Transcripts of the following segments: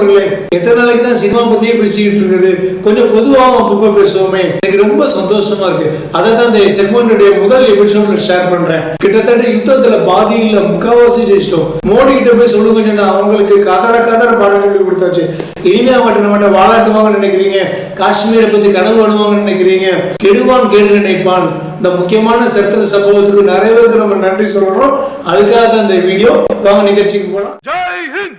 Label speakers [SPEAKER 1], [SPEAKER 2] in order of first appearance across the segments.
[SPEAKER 1] நண்பர்களே எத்தனை நாளைக்கு தான் சினிமா பத்தியே பேசிக்கிட்டு இருக்குது? கொஞ்சம் பொதுவாக அப்பப்போ பேசுவோமே. எனக்கு ரொம்ப சந்தோஷமா இருக்கு. அதை தான் இந்த செக்மெண்டுடைய முதல் எபிசோட்ல ஷேர் பண்றேன். கிட்டத்தட்ட யுத்தத்துல பாதி இல்ல முக்காவாசி ஜெயிச்சிட்டோம். மோடி கிட்ட போய் சொல்லுங்க சொன்னா அவங்களுக்கு கதற கதற பாடம் சொல்லி கொடுத்தாச்சு. இனிமே அவங்ககிட்ட நம்மகிட்ட வாழாட்டுவாங்கன்னு நினைக்கிறீங்க. காஷ்மீரை பத்தி கனவு பண்ணுவாங்கன்னு நினைக்கிறீங்க. கெடுவான் கேடு நினைப்பான். இந்த முக்கியமான சரித்திர சம்பவத்துக்கு நிறைய பேருக்கு நம்ம நன்றி சொல்லணும். அதுக்காக தான் இந்த வீடியோ வாங்க நிகழ்ச்சிக்கு போலாம்.
[SPEAKER 2] ஜெய் ஹிந்த்!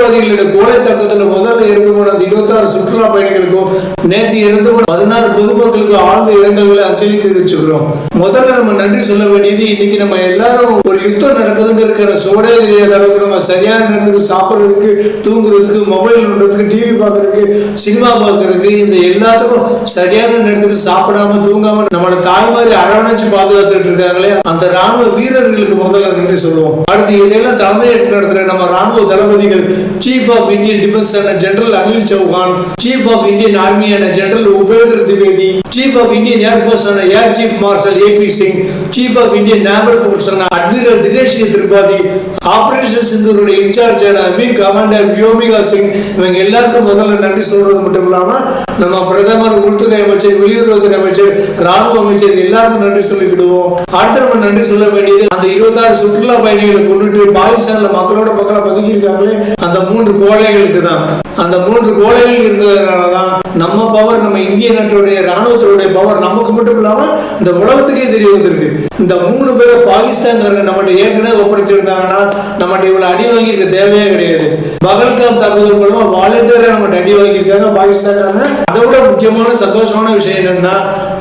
[SPEAKER 1] தீவிரவாதிகளோட கோலை தாக்குதல் முதல்ல இறந்து இருபத்தாறு சுற்றுலா பயணிகளுக்கும் நேற்று இருந்து பதினாறு பொதுமக்களுக்கும் ஆழ்ந்த இரங்கல்களை அஞ்சலி தெரிவிச்சுக்கிறோம். முதல்ல நம்ம நன்றி சொல்ல வேண்டியது இன்னைக்கு நம்ம எல்லாரும் ஒரு யுத்தம் நடக்குதுங்கிற சோடே தெரியாத அளவுக்கு நம்ம சரியான நேரத்துக்கு சாப்பிட்றதுக்கு தூங்குறதுக்கு மொபைல் நோண்டுறதுக்கு டிவி பார்க்கறதுக்கு சினிமா பார்க்கறதுக்கு இந்த எல்லாத்துக்கும் சரியான நேரத்துக்கு சாப்பிடாம தூங்காம நம்மளோட தாய்மாரி அரவணைச்சு பாதுகாத்துட்டு இருக்காங்களே அந்த ராணுவ வீரர்களுக்கு முதல்ல நன்றி சொல்லுவோம். அடுத்து இதையெல்லாம் எடுத்து நடத்துற நம்ம ராணுவ தளபதிகள் chief of Indian defence general Anil Chauhan chief of Indian ஆர்மியான general Upendra Dwivedi chief of Indian air force air chief marshal A P Singh chief of Indian naval force admiral Dinesh Tripathi operation சிந்தூருடைய in charge wing commander Vyomika Singh இவங்க எல்லாருக்கும் முதல்ல நன்றி சொல்றது மட்டும் இல்லாம நம்ம பிரதமர் உள்துறை அமைச்சர் வெளியுறவுத்துறை அமைச்சர் ராணுவ அமைச்சர் எல்லாருக்கும் நன்றி சொல்லிக்கிடுவோம். அடுத்து நம்ம நன்றி சொல்ல வேண்டியது அந்த இருபத்தாறு சுற்றுலா பயணிகளை கொண்டுட்டு பாகிஸ்தான்ல மக்களோட பக்கம் பதுக்கி இருக்காங்களே அந்த மூன்று கோழைகளுக்கு தான் அந்த மூன்று கோழைகள் இருந்ததுனாலதான் நம்ம பவர் நம்ம இந்திய நாட்டுடைய ராணுவத்தினுடைய பவர் நமக்கு மட்டும் இல்லாம இந்த உலகத்துக்கே தெரிய வந்திருக்கு. இந்த மூணு பேரை பாகிஸ்தான்காரங்க நம்மகிட்ட ஏற்கனவே ஒப்படைச்சிருந்தாங்கன்னா நம்மகிட்ட இவ்வளவு அடி வாங்கியிருக்க தேவையே கிடையாது. பகல்காம் தாக்குதல் மூலமாக வாலண்டியராக நம்மகிட்ட அடி வாங்கியிருக்காங்க பாகிஸ்தான்காரங்க. அதை விட முக்கியமான சந்தோஷமான விஷயம் என்னன்னா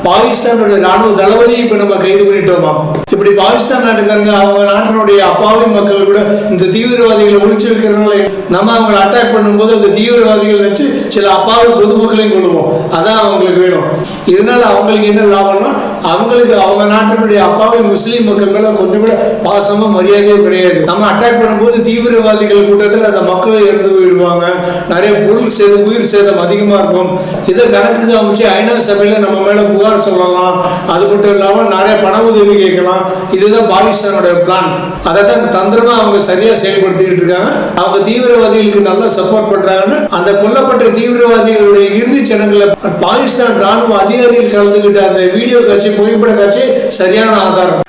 [SPEAKER 1] பாகிஸ்தானுடைய ராணுவ தளபதி இப்ப நம்ம கைது பண்ணிட்டோமா? இப்படி பாகிஸ்தான் நாட்டுக்காரங்க அவங்க நாட்டினுடைய அப்பாவி மக்கள் கூட இந்த தீவிரவாதிகளை ஒழிச்சு வைக்கிறனால நம்ம அவங்களை அட்டாக் பண்ணும்போது அந்த தீவிரவாதிகள் வச்சு சில அப்பாவி பொதுமக்களையும் கொள்ளுவோம் அதான் அவங்களுக்கு வேணும். இதனால அவங்களுக்கு என்ன லாபம்னா அவங்களுக்கு அவங்க நாட்டினுடைய அப்பாவி முஸ்லீம் மக்கள் மேல கொஞ்சம் கூட பாசமும் மரியாதையும் கிடையாது. நம்ம அட்டாக் பண்ணும்போது தீவிரவாதிகள் கூட்டத்தில் அந்த மக்களை இறந்து போயிடுவாங்க. நிறைய பொருள் சேதம் உயிர் சேதம் அதிகமா இருக்கும். இதை கணக்கு அமைச்சு ஐநா சபையில நம்ம மேல புகார் சொல்லலாம். அது மட்டும் இல்லாம நிறைய பண உதவி கேட்கலாம். இதுதான் பாகிஸ்தானோட பிளான் அதை தான் தந்திரமா அவங்க சரியா செயல்படுத்திக்கிட்டு இருக்காங்க. அவங்க தீவிரவாதிகளுக்கு நல்லா சப்போர்ட் பண்றாங்கன்னு அந்த கொல்லப்பட்ட தீவிரவாதிகளுடைய இறுதி சடங்குல பாகிஸ்தான் ராணுவ அதிகாரிகள் கலந்துகிட்ட அந்த வீடியோ காட்சி புகைப்பட காட்சி சரியான ஆதாரம்.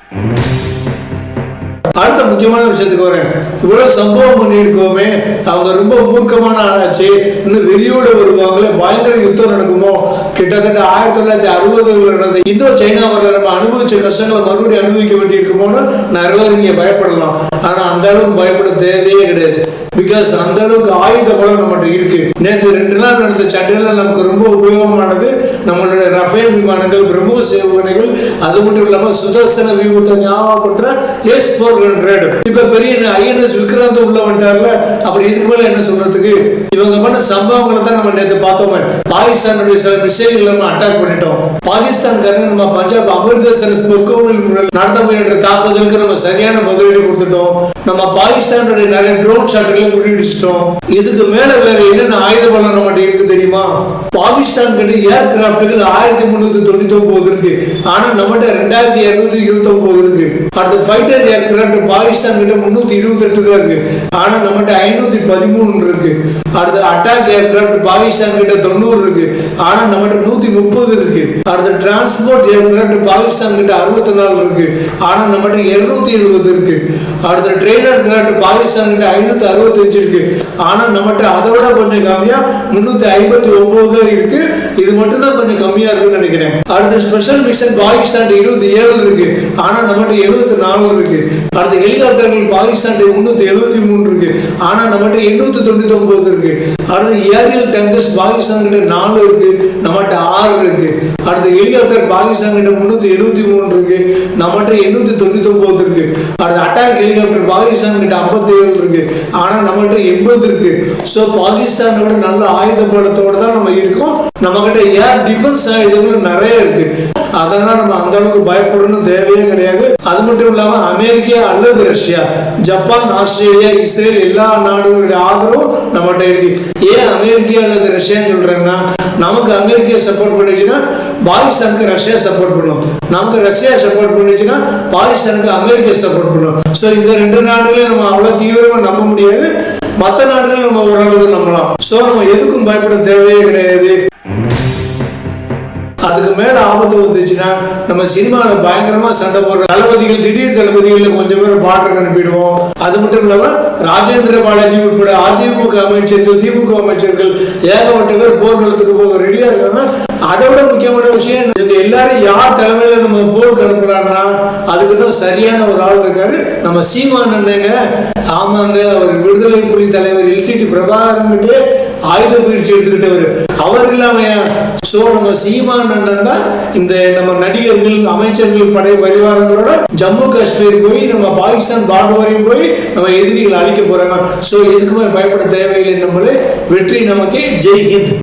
[SPEAKER 1] அடுத்த முக்கியமான விஷயத்துக்கு வரேன். இவ்வளவு சம்பவம் பண்ணியிருக்கோமே. அவங்க ரொம்ப மூர்க்கமான ஆளாச்சு. இன்னும் வெறியோட வருவாங்களே. பயங்கர யுத்தம் நடக்குமோ? கிட்டத்தட்ட ஆயிரத்தி தொள்ளாயிரத்தி அறுபதுகளில் நடந்த இந்தோ சைனா நம்ம அனுபவிச்ச கஷ்டங்களை மறுபடியும் அனுபவிக்க வேண்டியிருக்குமோன்னு நிறைய பேர் பயப்படலாம். ஆனா அந்த அளவுக்கு பயப்பட தேவையே கிடையாது. பிகாஸ் அந்த அளவுக்கு ஆயுத பலம் நம்மகிட்ட இருக்கு. நேற்று ரெண்டு நாள் நடந்த சண்டையில நமக்கு ரொம்ப உபயோகமானது நம்மளுடைய ரஃபேல் விமானங்கள் பிரம்மோஸ் ஏவுகணைகள் அது மட்டும் இல்லாம சுதர்சன வியூகத்தை ஞாபகப்படுத்துற எஸ் ஃபோர் ஹண்ட்ரட் இப்ப பெரிய ஐஎன்எஸ் விக்ராந்த் உள்ள வந்துட்டார்ல அப்புறம் இதுக்கு மேல என்ன சொல்றதுக்கு? இவங்க பண்ண சம்பவங்களை தான் நம்ம நேற்று பார்த்தோமே. பாகிஸ்தானுடைய சில மிசைல்களை நம்ம அட்டாக் பண்ணிட்டோம். பாகிஸ்தான்காரங்க நம்ம பஞ்சாப் அமிர்தசரஸ் பொற்கோவில் நடத்த முயன்ற தாக்குதலுக்கு நம்ம சரியான பதிலடி கொடுத்துட்டோம். நம்ம பாகிஸ்தானுடைய நிறைய ட்ரோன் ஷாட்டுகளை முறியடிச்சிட்டோம். இதுக்கு மேல வேற என்னென்ன ஆயுத பலம் நம்மகிட்ட இருக்கு தெரியுமா? பாகிஸ்தான் கிட்ட ஏர்கிராப்டுகள் ஆயிரத்தி முன்னூத்தி தொண்ணூத்தி ஒன்பது இருக்கு. ஆனா நம்மகிட்ட ரெண்டாயிரத்தி இருநூத்தி இருபத்தி ஒன்பது இருக்கு. அடுத்து ஃபைட்டர் ஏர்கிராப்ட் பாகிஸ்தான் கிட்ட முன்னூத்தி இருபத்தி எட்டு தான் இருக்கு. ஆனா நம்மகிட்ட ஐநூத்தி பதிமூணு இருக்கு. அடுத்து அட்டாக் ஏர்கிராப்ட் பாகிஸ்தான் கிட்ட தொண்ணூறு இருக்கு. ஆனா நம்மகிட்ட நூத்தி முப்பது இருக்கு. அடுத்த டிரான்ஸ்போர்ட் ஏர் பாகிஸ்தான் கிட்ட அறுபத்தி நாலு இருக்கு. ஆனால் நம்மகிட்ட இருநூத்தி எழுபது இருக்கு. அடுத்த ட்ரெயினர் கிராட்டு பாகிஸ்தான் கிட்ட ஐநூத்தி அறுபத்தஞ்சு இருக்கு. ஆனால் நம்மகிட்ட அதை விட கொஞ்சம் கம்மியா முன்னூத்தி ஐம்பத்தி ஒன்பது இருக்கு. இது மட்டும் தான் கொஞ்சம் கம்மியா இருக்குன்னு நினைக்கிறேன். அடுத்த ஸ்பெஷல் மிஷன் பாகிஸ்தான் இருபத்தி ஏழு இருக்கு. ஆனா நம்மகிட்ட எழுபத்தி நாலு இருக்கு. அடுத்த ஹெலிகாப்டர்கள் பாகிஸ்தான் முன்னூத்தி எழுபத்தி மூணு இருக்கு. ஆனா நம்மகிட்ட எண்ணூத்தி தொண்ணூத்தி ஒன்பது இருக்கு. அடுத்து ஏரியல் டேங்கர்ஸ் பாகிஸ்தான் கிட்ட நாலு இருக்கு. நம்மகிட்ட ஆறு இருக்கு. அடுத்த ஹெலிகாப்டர் பாகிஸ்தான் கிட்ட முன்னூத்தி எழுபத்தி மூணு இருக்கு. நம்மகிட்ட எண்ணூத்தி தொண்ணூத்தி ஒன்பது இருக்கு. அடுத்த அட்டாக் ஹெலிகாப்டர் பாகிஸ்தான் கிட்ட ஐம்பத்தி ஏழு இருக்கு. ஆனா நம்மகிட்ட எண்பது இருக்கு. ஸோ பாகிஸ்தானோட நல்ல ஆயுத பலத்தோட தான் நம்ம இருக்கோம். நம்ம கிட்ட ஏர் டிஃபென்ஸ் ஆயுதங்களும் நிறைய இருக்கு? அதனால நம்ம அந்த அளவுக்கு பயப்படணும் தேவையே கிடையாது. அது மட்டும் இல்லாம அமெரிக்கா அல்லது ரஷ்யா ஜப்பான் ஆஸ்திரேலியா இஸ்ரேல் எல்லா நாடுகளுடைய ஆதரவும் நம்மகிட்ட இருக்கு. ஏன் அமெரிக்கா அல்லது ரஷ்யான்னு சொல்றேன்னா நமக்கு அமெரிக்கா சப்போர்ட் பண்ணிச்சுன்னா பாகிஸ்தானுக்கு ரஷ்யா சப்போர்ட் பண்ணும். நமக்கு ரஷ்யா சப்போர்ட் பண்ணிச்சுன்னா பாகிஸ்தானுக்கு அமெரிக்கா சப்போர்ட் பண்ணும். ஸோ இந்த ரெண்டு நாடுகளையும் நம்ம அவ்வளோ தீவிரமாக நம்ப முடியாது. மற்ற நாடுகள் நம்ம ஓரளவுக்கு நம்பலாம். ஸோ நம்ம எதுக்கும் பயப்பட தேவையே கிடையாது. அதுக்கு மேல ஆபத்து வந்துச்சுன்னா நம்ம சினிமாவில் பயங்கரமா சண்டை போடுற தளபதிகள் திடீர் தளபதிகள் கொஞ்சம் பேர் பார்டர் அனுப்பிடுவோம். அது மட்டும் இல்லாம ராஜேந்திர பாலாஜி உட்பட அதிமுக அமைச்சர்கள் திமுக அமைச்சர்கள் ஏகப்பட்ட பேர் போர்க்களத்துக்கு போக ரெடியா இருக்காங்க அதை விட முக்கியமான விஷயம் இவங்க எல்லாரும் யார் தலைமையில நம்ம போருக்கு அனுப்புறாங்கன்னா அதுக்கு தான் சரியான ஒரு ஆள் இருக்காரு. நம்ம சீமான் அண்ணங்க ஆமாங்க அவர் விடுதலை புலி தலைவர் எல்டிடி பிரபாகரன்கிட்டே ஆயுத முயற்சி எடுத்துக்கிட்டவர். அவர் இல்லாம சோ நம்ம சீமான் அண்ணன் தான் இந்த நம்ம நடிகர்கள் அமைச்சர்கள் படை பரிவாரங்களோட ஜம்மு காஷ்மீர் போய் நம்ம பாகிஸ்தான் பார்டர் வரையும் போய் நம்ம எதிரிகளை அழிக்க போறாங்க. சோ எதுக்குமே பயப்பட தேவையில்லை நம்மளே வெற்றி நமக்கு. ஜெய் ஹிந்த்.